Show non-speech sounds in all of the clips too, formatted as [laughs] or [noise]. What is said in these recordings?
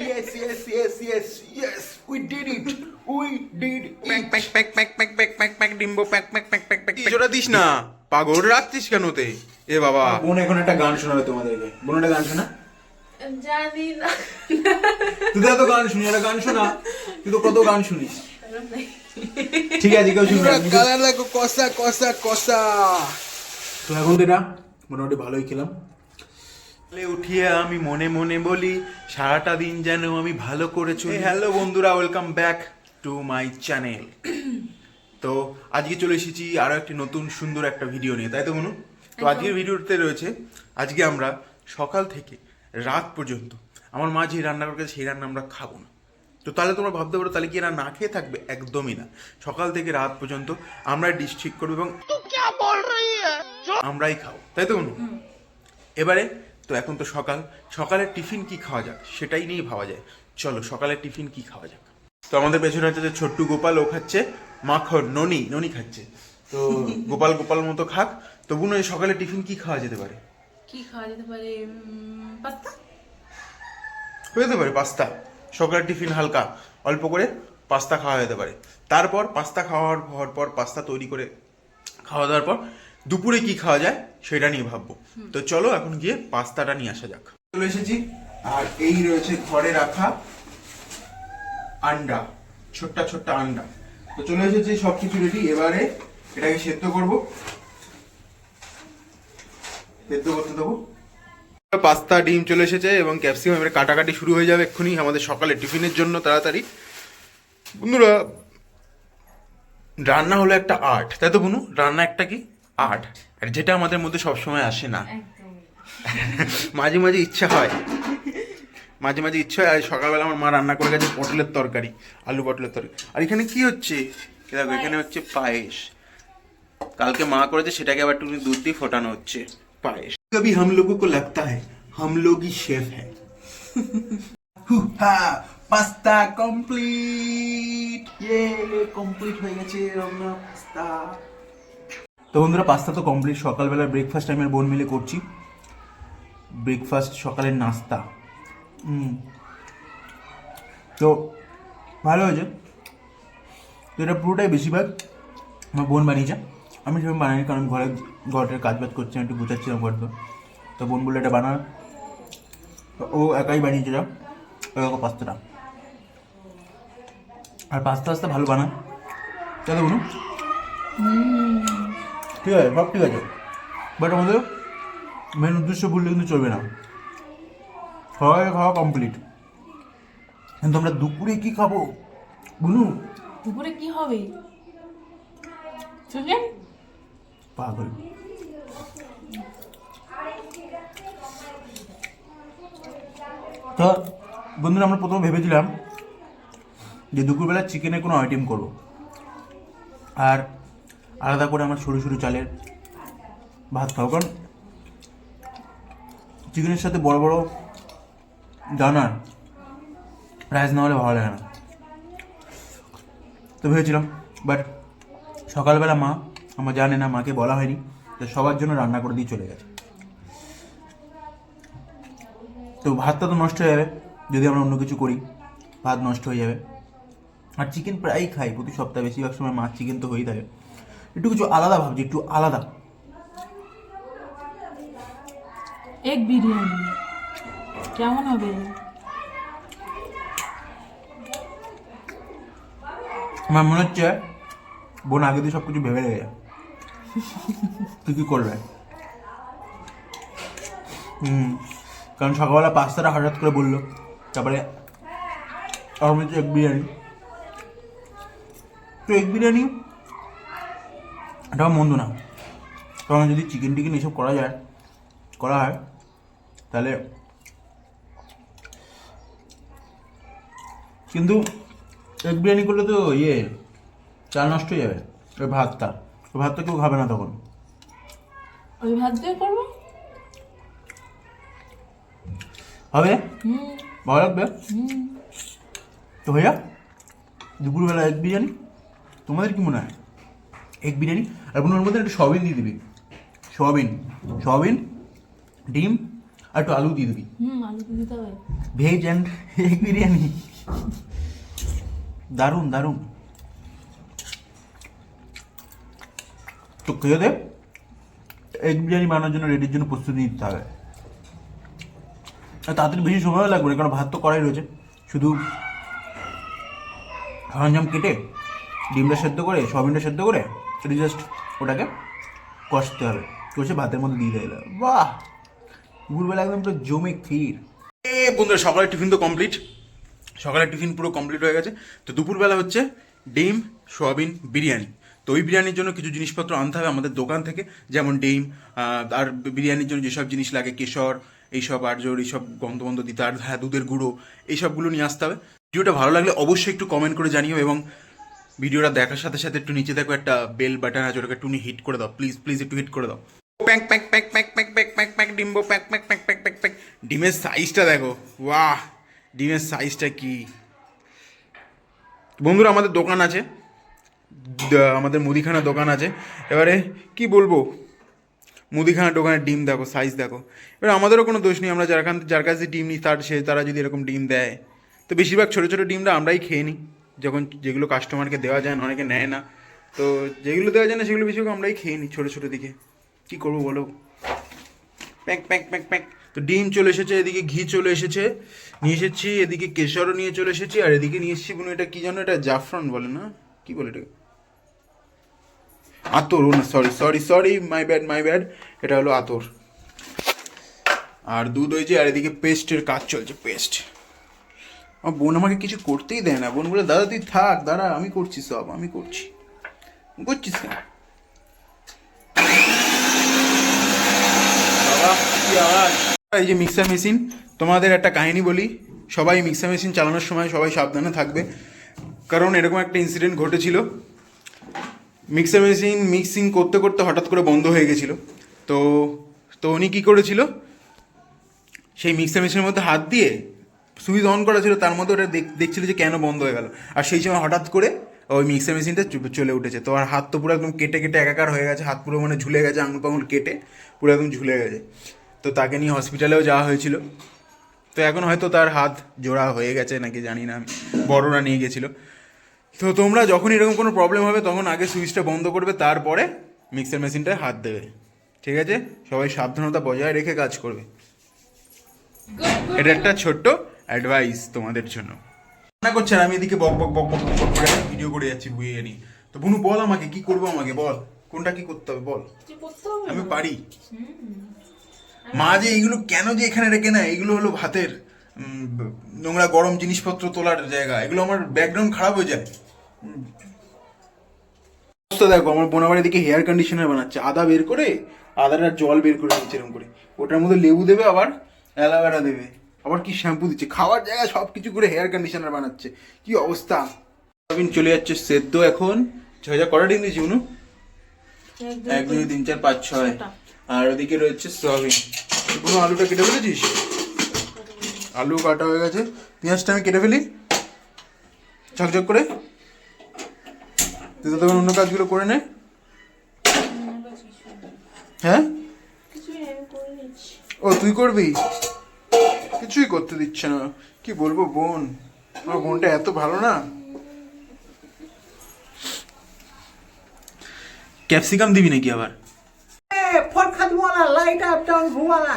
yes, yes, yes, yes, yes. We did it. We did প্যাক it. Pack pack pack pack pack pack pack ডিম্বো pack pack pack pack প্যাক কিছুটা দিস না পাগল রাখছিস কেন তে এ বাবা বোন এখন একটা গান শোনাবে তোমাদেরকে বোন একটা গান শোনা জানি না তুই তো এত গান শুনি একটা গান শোনা তুই তো কত গান শুনিস ঠিক আছে কেউ শুনবে কালার লাগো কষা কষা কষা তো এখন তো এটা মোটামুটি ভালোই খেলাম সকালে উঠিয়ে আমি মনে মনে বলি সারাটা দিন যেন আমি ভালো করে চলি। হ্যালো বন্ধুরা welcome back to my channel তো আজকে চলে এসেছি আরও একটি নতুন সুন্দর একটা ভিডিও নিয়ে তাই তো মনু? তো আজকের ভিডিওতে রয়েছে আজকে আমরা সকাল থেকে রাত পর্যন্ত আমার মা যে রান্না করে সেই রান্না আমরা খাব না। তো তাহলে তোমরা ভাবতে পারো তাহলে কি এরা না খেয়ে থাকবে? একদমই না। সকাল থেকে রাত পর্যন্ত আমরা ডিশ ঠিক করব এবং আমরাই খাব তাই তো মনু? এবারে তো এখন তো সকাল। সকালের টিফিন কি খাওয়া যাক? সেটাই নিয়েই ভাবা যায়। চলো সকালের টিফিন কি খাওয়া যাক? তো আমাদের পেছনে হচ্ছে যে ছোট্টু গোপাল ও খাচ্ছে মাখন ননি ননি খাচ্ছে। তো গোপাল গোপাল মতো খাক। তবু নয় সকালে টিফিন কি খাওয়া যেতে পারে? কি খাওয়া যেতে পারে? পাস্তা? হয়ে যেতে পারে পাস্তা। সকালের টিফিন হালকা অল্প করে পাস্তা খাওয়া যেতে পারে। তারপর পাস্তা খাওয়ার হওয়ার পর পাস্তা তৈরি করে খাওয়া দাওয়ার পর দুপুরে কি খাওয়া যায়? সেটা নিয়ে ভাববো। তো চলো এখন গিয়ে পাস্তাটা নিয়ে আসা যাক। চলে এসেছি। আর এই রয়েছে ঘরে রাখা আন্ডা, ছোট্ট ছোট্ট আন্ডা। তো চলে এসেছি সব কিছু রেডি এবারে এটাকে সেদ্ধ করব। সেদ্ধ করতে দেবো। পাস্তা, ডিম চলে এসেছে এবং ক্যাপসিকাম এবারে কাটাকাটি শুরু হয়ে যাবে এক্ষুনি আমাদের সকালে টিফিনের জন্য তাড়াতাড়ি। বন্ধুরা, রান্না হলো একটা আর্ট। তাই তো বনু? রান্না একটা কি? আর্ট মানে যেটা আমাদের মধ্যে সবসময় আসে না। [laughs] মাঝে মাঝে ইচ্ছা হয়। মাঝে মাঝে ইচ্ছা হয়। সকালবেলা আমার মা রান্না করে গেছে পটলের তরকারি আলু পটলের তরকারি। আর এখানে কি হচ্ছে? দেখো এখানে হচ্ছে পায়েস। কালকে মা করেছে সেটাকে আবার টুকরি দুধ দিয়ে ফোটানো হচ্ছে। পায়েস। কবি হাম লোগো কো লাগতা হ্যায় হাম লোগই শেফ হ্যায়। [laughs] হুহা পাস্তা কমপ্লিট। ইয়ে কমপ্লিট হয়ে গেছে। রান্না পাস্তা তো বন্ধুরা, পাস্তা তো কমপ্লিট সকালবেলা ব্রেকফাস্ট আর বোন মিলে করছি। ব্রেকফাস্ট সকালের নাস্তা। তো ভালো হয়েছে। তো এটা পুরোটাই বেশিরভাগ আমার বোন বানিয়েছে। আমি সেরকম বানাইনি, কারণ ঘরে ঘরের কাজ বাজ করছি, আমি একটু গুছাচ্ছিলাম ঘরটা তো। বোন বলল, এটা বানা ও একাই বানিয়েছে যা ওই পাস্তাটা। আর পাস্তা আস্তে ভালো বানায়। তো বলুন ঠিক আছে সব ঠিক আছে। বাট আমাদের মেন উদ্দেশ্য বললে কিন্তু চলবে না। খাওয়া খাওয়া কমপ্লিট কিন্তু আমরা দুপুরে কি খাব? বুনু? দুপুরে কি হবে? চিকেন পাগল। তো বন্ধুরা আমরা প্রথমে ভেবেছিলাম যে দুপুরবেলা চিকেনের কোনো আইটেম করব। আর আলাদা করে আমার সরু সরু চালের ভাত খাব। কারণ চিকেনের সাথে বড় বড় দানার রাইস না হলে ভালো লাগে না। তো ভেবেছিলাম বাট সকালবেলা মা, আমার জানে না, মাকে বলা হয়নি, তো সবার জন্য রান্না করে দিয়ে চলে গেছে। তো ভাতটা তো নষ্ট হয়ে যাবে, যদি আমরা অন্য কিছু করি, ভাত নষ্ট হয়ে যাবে। আর চিকেন প্রায়ই খাই, প্রতি সপ্তাহে বেশিরভাগ সময় মাছ চিকেন তো হয়েই থাকে। একটু কিছু আলাদা ভাবছি একটু আলাদা। এগ বিরিয়ানি। কেমন হবে? আমার মনে হচ্ছে বোন আগে দিয়ে সব কিছু ভেবে রেখে কী কী করবে? হুম কারণ সকালবেলা পাস্তাটা হঠাৎ করে বলল তারপরে আমার হচ্ছে এগ বিরিয়ানি। তো এগ বিরিয়ানি এটাও মন্দ না। কারণ যদি চিকেন টিকেন এসব করা যায় করা হয় তাহলে কিন্তু এগ বিরিয়ানি করলে তো ইয়ে চাল নষ্ট হয়ে যাবে ওই ভাতটা। ওই ভাতটা কেউ খাবে না তখন। ওই ভাত দিয়ে করব? হবে? ভালো লাগবে? তো ভাইয়া দুপুরবেলা এগ বিরিয়ানি তোমাদের কি মনে হয়? এগ বিরিয়ানি আর কোনো ওর মধ্যে একটু সয়াবিন দিয়ে দিবি। সয়াবিন সয়াবিন ডিম আর একটু আলু দিয়ে দিবি। Veg and egg biryani. দারুণ দারুণ। তো খেয়ে দে। এগ বিরিয়ানি বানানোর জন্য রেডির জন্য প্রস্তুতি নিতে হবে। আর তাড়াতাড়ি বেশি সময়ও লাগবে না কারণ ভাত তো করাই রয়েছে। শুধু সরঞ্জাম কেটে ডিমটা সেদ্ধ করে সয়াবিনটা সেদ্ধ করে সেটা জাস্ট ওটাকে কষতে হবে। কষে ভাতের মধ্যে দিয়ে দেবে বাহ! দুপুরবেলা একদম পুরো জমে ক্ষীর। এ, বন্ধুরা, সকালের টিফিন তো কমপ্লিট সকালের টিফিন পুরো কমপ্লিট হয়ে গেছে। তো দুপুরবেলা হচ্ছে ডিম, সোয়াবিন, বিরিয়ানি। তো ওই বিরিয়ানির জন্য কিছু জিনিসপত্র আনতে হবে আমাদের দোকান থেকে। যেমন ডিম আর বিরিয়ানির জন্য যেসব জিনিস লাগে, কেশর, এইসব আর্যর এইসব গন্ধ বন্ধ দিতে আর হ্যাঁ দুধের গুঁড়ো, এইসবগুলো নিয়ে আসতে হবে। ভিডিওটা ভালো লাগলে অবশ্যই একটু কমেন্ট করে জানিও এবং ভিডিওটা দেখার সাথে সাথে একটু নিচে দেখো একটা বেল বাটন আছে ওটাকে একটু হিট করে দাও প্লিজ প্লিজ একটু হিট করে দাও pack pack pack pack pack pack pack pack ডিম্বো pack pack pack pack pack pack ডিমের সাইজটা দেখো বাহ ডিমের সাইজটা কি বন্ধুরা আমাদের দোকান আছে আমাদের মুদিখানা দোকান আছে এবারে কি বলব মুদিখানা দোকানের ডিম দেখো সাইজ দেখো এবার আমাদেরও কোনো দোষ নেই আমরা যার যার কাছে ডিম নিই তার সে তারা যদি এরকম ডিম দেয় তো বেশিরভাগ ছোটো ছোটো ডিমটা আমরাই খেয়ে নিই যখন যেগুলো কাস্টমারকে দেওয়া যায় না, অনেকে নেয় না, তো যেগুলো দেওয়া যায় না, সেগুলো বেশিরভাগ আমরাই খেয়ে নিই ছোটো ছোটো দিকে। কী করব বলো? প্যাঁক, প্যাক প্যাক, প্যাঁক। তো ডিম চলে এসেছে, এদিকে ঘি চলে এসেছে। নিয়ে এসেছি, এদিকে কেশরও নিয়ে চলে এসেছি, আর এদিকে নিয়ে এসেছি বোন এটা কী জানো, এটা জাফরান বলে না? কি বলে এটা আতর, ও না sorry sorry sorry my bad my bad এটা হলো আতর। আর দুধ হয়েছে আর এদিকে পেস্টের কাজ চলছে পেস্ট আমার বোন আমাকে কিছু করতেই দেয় না। বোন বলে, দাদা, তুই থাক, দাঁড়া, আমি করছি সব, আমি করছি। করছিস কেন। এই যে মিক্সার মেশিন, তোমাদের একটা কাহিনী বলি। সবাই মিক্সার মেশিন চালানোর সময় সবাই সাবধানে থাকবে। কারণ এরকম একটা ইনসিডেন্ট ঘটেছিল। মিক্সার মেশিন মিক্সিং করতে করতে হঠাৎ করে বন্ধ হয়ে গেছিল। তো তো উনি কী করেছিল? সেই মিক্সার মেশিনের মধ্যে হাত দিয়ে সুইচ অন করা ছিল তার মধ্যে ওটা দেখ- দেখছিল যে কেন বন্ধ হয়ে গেল। আর সেই সময় হঠাৎ করে ওই মিক্সার মেশিনটা চলে উঠেছে। তো আর হাত তো পুরো একদম কেটে কেটে একাকার হয়ে গেছে। হাত পুরো মানে ঝুলে গেছে আঙুল পাঙুল কেটে পুরো একদম ঝুলে গেছে। তো তাকে নিয়ে হসপিটালেও যাওয়া হয়েছিল। তো এখন হয়তো তার হাত জোড়া হয়ে গেছে নাকি জানি না আমি বড়রা নিয়ে গেছিল। তো তোমরা যখন এরকম কোনো প্রবলেম হবে তখন আগে সুইচটা বন্ধ করবে তারপরে মিক্সার মেশিনটায় হাত দেবে। ঠিক আছে? সবাই সাবধানতা বজায় রেখে কাজ করবে। এটা একটা ছোট্ট অ্যাডভাইস তোমাদের জন্য। না করছে আমি এদিকে বক বক বক বক বক করে ভিডিও করে যাচ্ছি বুয়ে নিয়ে তো বুনু বল আমাকে কি করব আমাকে বল। কোনটা কি করতে হবে বল। আমি পারি। মা যে এইগুলো কেন যে এখানে রেখে না এগুলো হলো ভাতের নোংরা গরম জিনিসপত্র তোলার জায়গা। এগুলো আমার ব্যাকগ্রাউন্ড খারাপ হয়ে যায়। অবস্থা দেখো আমার বোন আবার এদিকে হেয়ার কন্ডিশনার বানাচ্ছে। আদা বের করে আদাটার জল বের করে এরকম করে। ওটার মধ্যে লেবু দেবে আবার অ্যালোভেরা দেবে। আবার কি শ্যাম্পু দিচ্ছে? খাওয়ার জায়গায় সব কিছু করে হেয়ার কন্ডিশনার বানাচ্ছে। কি অবস্থা? সয়াবিন চলে যাচ্ছে সেদ্ধ এখন। ছয় হাজার কটা ডিম দিয়েছি উনু এক দুই তিন চার পাঁচ ছয়। আর ওদিকে রয়েছে সয়াবিন। কোনো আলুটা কেটে ফেলেছিস? আলু কাটা হয়ে গেছে। পেঁয়াজটা আমি কেটে ফেলি। ঝকঝক করে। তুই তো তখন অন্য কাজগুলো করে নে। হ্যাঁ? ও তুই করবি? কিছুই করতে দিচ্ছে না। কি বলব বোন? আমার বোনটা এত ভালো না। ক্যাপসিকাম দিবি নাকি আবার? লাইট আপ ঘুমালা।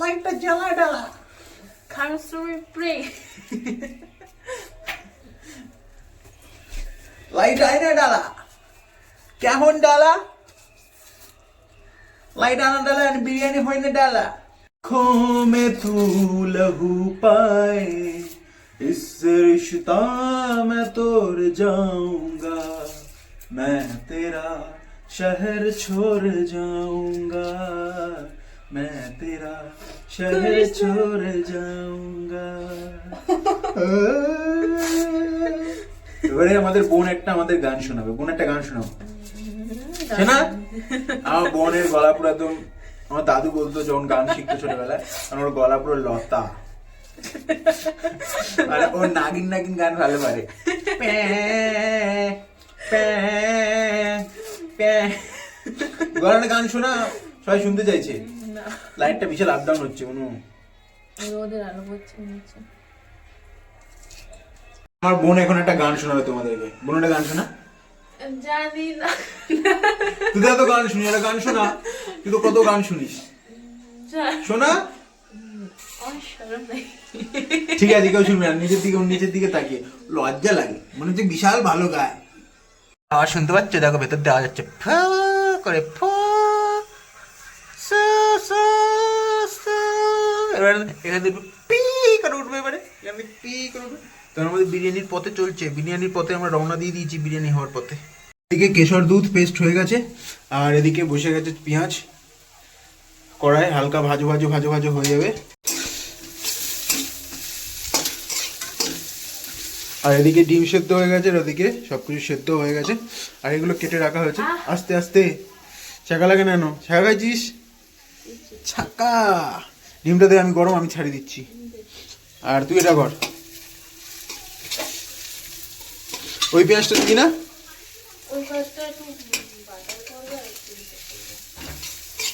লাইটটা জ্বালা ডালা। প্রে লাইট ডালা। কেমন ডালা? डाला लाइट आना डाला और बिरयानी होने डाला खो में तू लहू पाए इस रिश्ता में तोड़ जाऊंगा मैं तेरा शहर छोड़ जाऊंगा मैं तेरा शहर छोड़ जाऊंगा এবারে আমাদের বোন একটা আমাদের গান শোনাবে বোন একটা গান শোনাবো শোনা [laughs] আমার বোনের গলা পুরো একদম আমার দাদু বলতো যখন গান শিখতো ছোটবেলায় আমার গলা পুরো লতা। মানে ওর নাগিন নাগিন গান ভালো পারে। গলাটা গান শোনা সবাই শুনতে চাইছে? লাইটটা বিশাল আপ ডাউন হচ্ছে কোনো আমার বোন এখন একটা গান শোনাবে তোমাদেরকে। বোন একটা গান শোনা? জানি না। তুই তো এত গান শুনি একটা গান শোনা তুই তো কত গান শুনিস। শোনা? ঠিক আছে কেউ শুনবে না নিজের দিকে নিচের দিকে তাকিয়ে। লজ্জা লাগে মনে হচ্ছে বিশাল ভালো গায়। আওয়াজ শুনতে পাচ্ছ? দেখো ভেতর দেওয়া যাচ্ছে ফা করে ফা সা সা সা এবার এখান থেকে পি করে উঠবে এবারে। এখান পি করে উঠবে। তার মধ্যে বিরিয়ানির পথে চলছে। বিরিয়ানির পথে আমরা রওনা দিয়ে দিয়েছি বিরিয়ানি হওয়ার পথে। এদিকে কেশর দুধ পেস্ট হয়ে গেছে আর এদিকে বসে গেছে পেঁয়াজ। কড়াই হালকা ভাজো ভাজো ভাজো ভাজো হয়ে যাবে। আর এদিকে ডিম সেদ্ধ হয়ে গেছে আর ওদিকে সব কিছু সেদ্ধ হয়ে গেছে। আর এগুলো কেটে রাখা হয়েছে। আস্তে আস্তে। ছাকা লাগে না ছাকা খাইছিস? ছাকা। ডিমটা দে আমি গরম আমি ছাড়ি দিচ্ছি। আর তুই এটা কর। ওই পেঁয়াজটা দিবি না।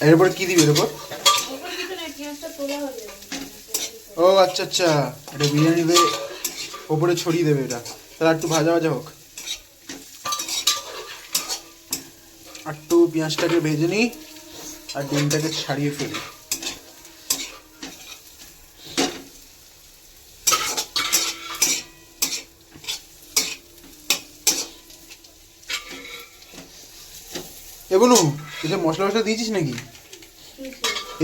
এরপর কি দিবি এর উপর? ওপর কিছু নেই পেঁয়াজটা তোলা হবে ও আচ্ছা আচ্ছা। এটা বিরিয়ানিতে ওপরে ছড়িয়ে দেবে এটা। তাহলে একটু ভাজা ভাজা হোক। একটু পেঁয়াজটাকে ভেজে নিই আর ডিমটাকে ছাড়িয়ে ফেলি। মশলা মশলা দিয়েছিস নাকি?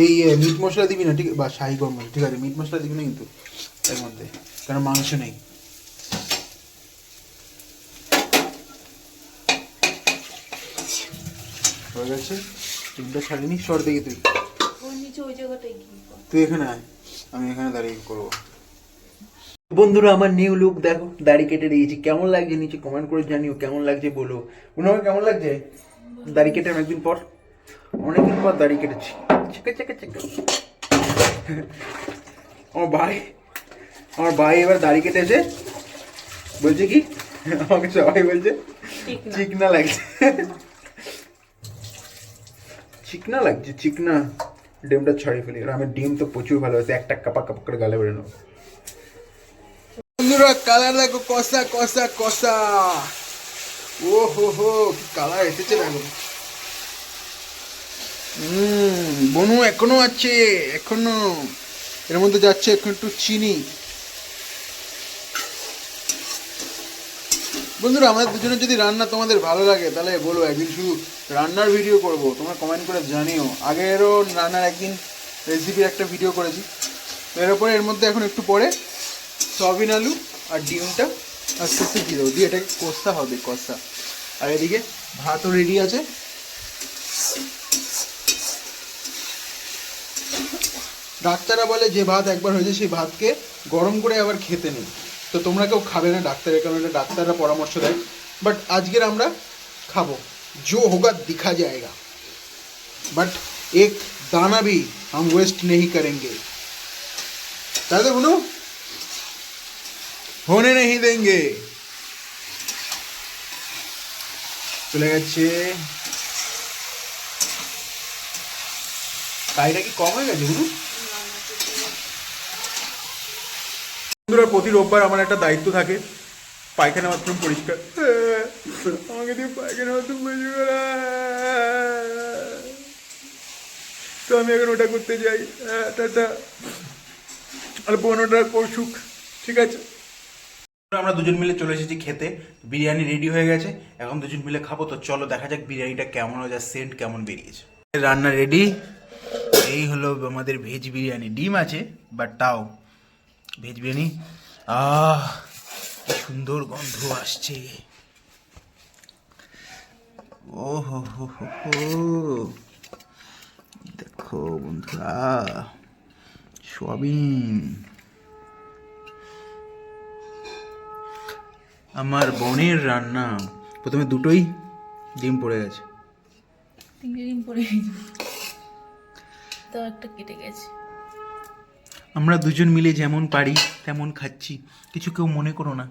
এই মিট মশলা দিবি না ঠিক বা শাহি গরম ঠিক আছে মিট মশলা দিবি না কিন্তু এর মধ্যে কারণ মাংস নেই। হয়ে গেছে ডিমটা ছাড়িনি সর দেখি তুই। তুই এখানে আয় আমি এখানে দাঁড়িয়ে করব। বন্ধুরা আমার নিউ লুক দেখো দাড়ি কেটে দিয়েছি। কেমন লাগছে নিচে কমেন্ট করে জানিও কেমন লাগছে বলো। হয় কেমন লাগছে? দাড়ি কেটে অনেকদিন পর অনেকদিন পর দাড়ি কেটেছি। চেকে চেকে চেকে আমার ভাই আমার ভাই এবার দাড়ি কেটেছে। বলছে কি? আমাকে সবাই বলছে চিকনা লাগছে। চিকনা লাগছে চিকনা। ডিমটা ছাড়িয়ে ফেলি। আর আমি ডিম তো প্রচুর ভালোবাসি একটা কাপা কাপা করে গালে বেরোনো বন্ধুরা কালার দেখো কষা কষা কষা। ও হো হো কি কালার এসেছে দেখো। বনু এখনও আছে, এখনও। এর মধ্যে যাচ্ছে এখন একটু চিনি। বন্ধুরা, আমাদের দুজনের যদি রান্না তোমাদের ভালো লাগে, তাহলে বলো, একদিন শুধু রান্নার ভিডিও করব। তোমরা কমেন্ট করে জানিও। আগেরও রান্নার একদিন রেসিপির একটা ভিডিও করেছি। এর উপরে, এর মধ্যে এখন একটু পরে সয়াবিন আলু আর ডিমটা আস্তে আস্তে দিয়ে দিয়ে এটাকে কষা হবে, কষা। আর এদিকে ভাতও রেডি আছে। ডাক্তাররা বলে যে ভাত একবার হয়েছে সেই ভাতকে গরম করে আবার খেতে নেই তো তোমরা কেউ খাবে না ডাক্তারের, কারণে এটা ডাক্তাররা পরামর্শ দেয়। বাট আজকের আমরা খাব। জো হোগা দিখা জায়গা। বাট এক দানা ভি হাম ওয়েস্ট নেই করেঙ্গে। তাই তো होने नहीं देंगे চলে গেছে কাইটা কি কম হয়ে গেছে গুরু বন্ধুরা প্রতি রোববার আমার একটা দায়িত্ব থাকে পায়খানা বাথরুম পরিষ্কার আমাকে দিয়ে পায়খানা বাথরুম পরিষ্কার করা। তো আমি এখন ওটা করতে যাই হ্যাঁ, টাটা আর বোন ওটা করছুক ঠিক আছে আমরা দুজন মিলে চলে এসেছি খেতে, বিরিয়ানি রেডি হয়ে গেছে, এখন দুজন মিলে খাব, তো চলো দেখা যাক বিরিয়ানিটা কেমন হয়ে যায় সেন্ট কেমন বেরিয়েছে। রান্না রেডি এই হলো আমাদের ভেজ বিরিয়ানি, ডিম আছে বাট তাও ভেজ বিরিয়ানি। আহ সুন্দর গন্ধ আসছে। ও হো হো হো হো। দেখো বন্ধুরা, সোয়াবিন। আমার বোনের রান্না। প্রথমে দুটোই ডিম পড়ে গেছে। তিনটে ডিম পড়ে গেছে। তো একটা কেটে গেছে। আমরা দুজন মিলে যেমন পারি তেমন খাচ্ছি। কিছু কেউ মনে করো না।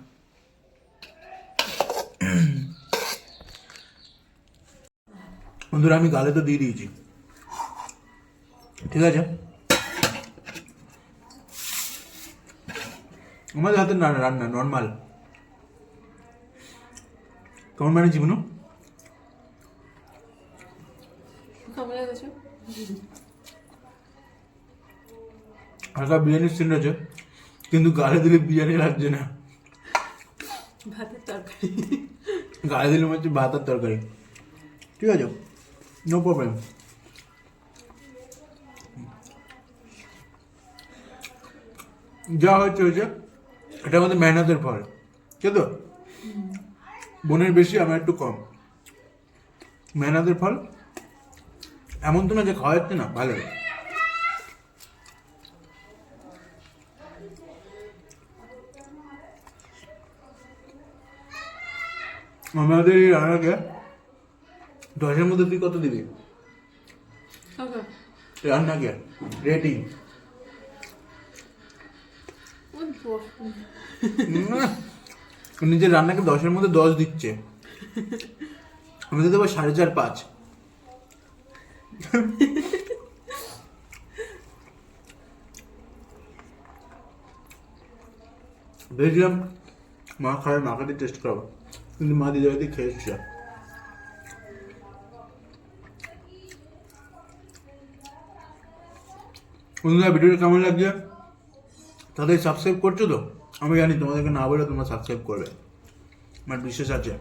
বন্ধুরা আমি গালে তো দিয়ে দিয়েছি। ঠিক আছে? আমাদের হাতে না রান্না নর্মাল কেমন বুনু কেমন হালকা বিরিয়ানির সিন রয়েছে কিন্তু গালে দিলে বিরিয়ানি লাগছে না। ভাতের তরকারি। গালে দিলে মনে হচ্ছে ভাত আর তরকারি। ঠিক আছে নো প্রবলেম যা হচ্ছে হয়েছে এটা আমাদের মেহনতের ফল তো বোনের বেশি আমার একটু কম। মেহনতের ফল? এমন তো না যে খাওয়া যাচ্ছে না ভালো। আমাদের এই রান্নাকে দশের মধ্যে তুই কত দিবি? রান্নাকে রেটিং বস। নিজের রান্নাকে দশের মধ্যে দশ দিচ্ছে। আমি তো দেবো সাড়ে চার পাঁচ। ভেবেছিলাম মা খাবে মাকে দিয়ে টেস্ট করাবো। কিন্তু মা দিদি হয়তো খেয়েছে বন্ধুরা, ভিডিওটা কেমন লাগছে? তাদের সাবস্ক্রাইব করছ তো? আমি জানি তোমাদেরকে না বলে তোমরা সাবস্ক্রাইব করবে। আমার বিশ্বাস আছে।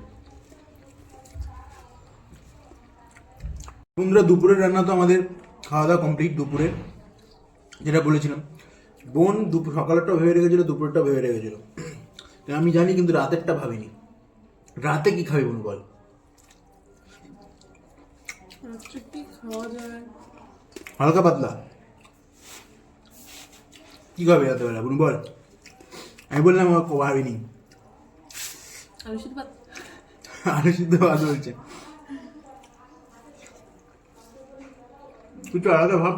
বন্ধুরা দুপুরের রান্না তো আমাদের খাওয়া দাওয়া কমপ্লিট দুপুরে। যেটা বলেছিলাম বোন দুপুর সকালেরটা ভেবে রেখেছিল দুপুরেরটা ভেবে রেখেছিল। তো আমি জানি কিন্তু রাতেরটা ভাবিনি। রাতে কি খাবি বোন বল। হালকা পাতলা। কি খাবে রাতেবেলা বোন বল। আমি বললাম আমার সিদ্ধ ভাত আলু সিদ্ধ ভাত বলছে তুই আলাদা ভাব।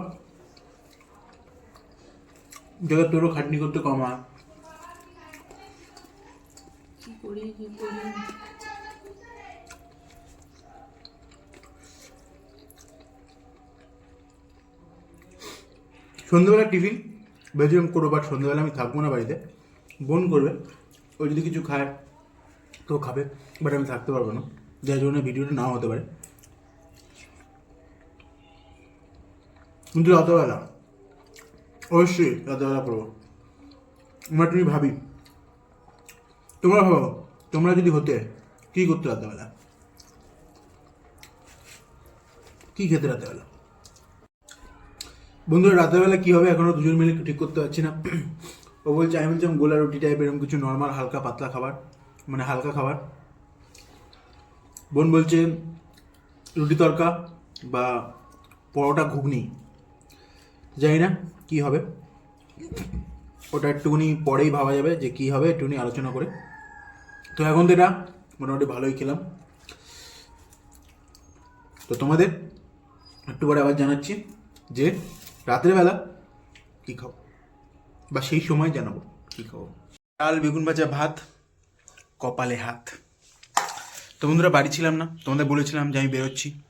জায়গা তোরও খাটনি করতে কম হয়। করি সন্ধ্যেবেলা টিফিন ভেবেছিলাম করব বাট সন্ধ্যেবেলা আমি থাকব না বাড়িতে। বোন করবে, ও যদি কিছু খায়, তো খাবে বাট আমি থাকতে পারব না। যার জন্য ভিডিওটা নাও হতে পারে। কিন্তু রাতেবেলা অবশ্যই রাতেবেলা করব। আমরা তুমি ভাবি, তোমরা ভাবো, তোমরা যদি হতে, কি করতে রাতেবেলা কি খেতে রাতেবেলা বন্ধুরা, রাতেরবেলা কী হবে এখনও দুজন মিলে ঠিক করতে পারছি না। ও বলছে, আমি বলছিলাম গোলা রুটি টাইপ এরকম কিছু নর্মাল হালকা পাতলা খাবার মানে হালকা খাবার। বোন বলছে, রুটি তরকা বা পরোটা ঘুগনি। জানি না কী হবে। ওটা একটুখানি পরেই ভাবা যাবে যে কী হবে, একটুখানি আলোচনা করে। তো এখন তো এটা মোটামুটি ভালোই খেলাম। তো তোমাদের একটু পরে আবার জানাচ্ছি যে রাতের বেলা কী খাব। বা সেই সময় জানাব। কী খাব? ডাল, বেগুন ভাজা, ভাত, কপালে হাত। তো বন্ধুরা, বাড়ি ছিলাম না তোমাদের বলেছিলাম যে আমি বেরোচ্ছি।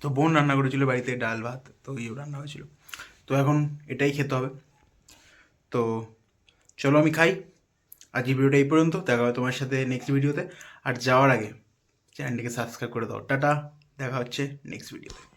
তো বোন রান্না করেছিল বাড়িতে ডাল, ভাত, তো এই রান্না হয়েছিল। তো এখন এটাই খেতে হবে। তো চলো আমি খাই। আজ এই ভিডিওটা এই পর্যন্ত, দেখা হবে তোমার সাথে নেক্সট ভিডিওতে। আর যাওয়ার আগে চ্যানেলটিকে সাবস্ক্রাইব করে দাও। টাটা, দেখা হচ্ছে নেক্সট ভিডিওতে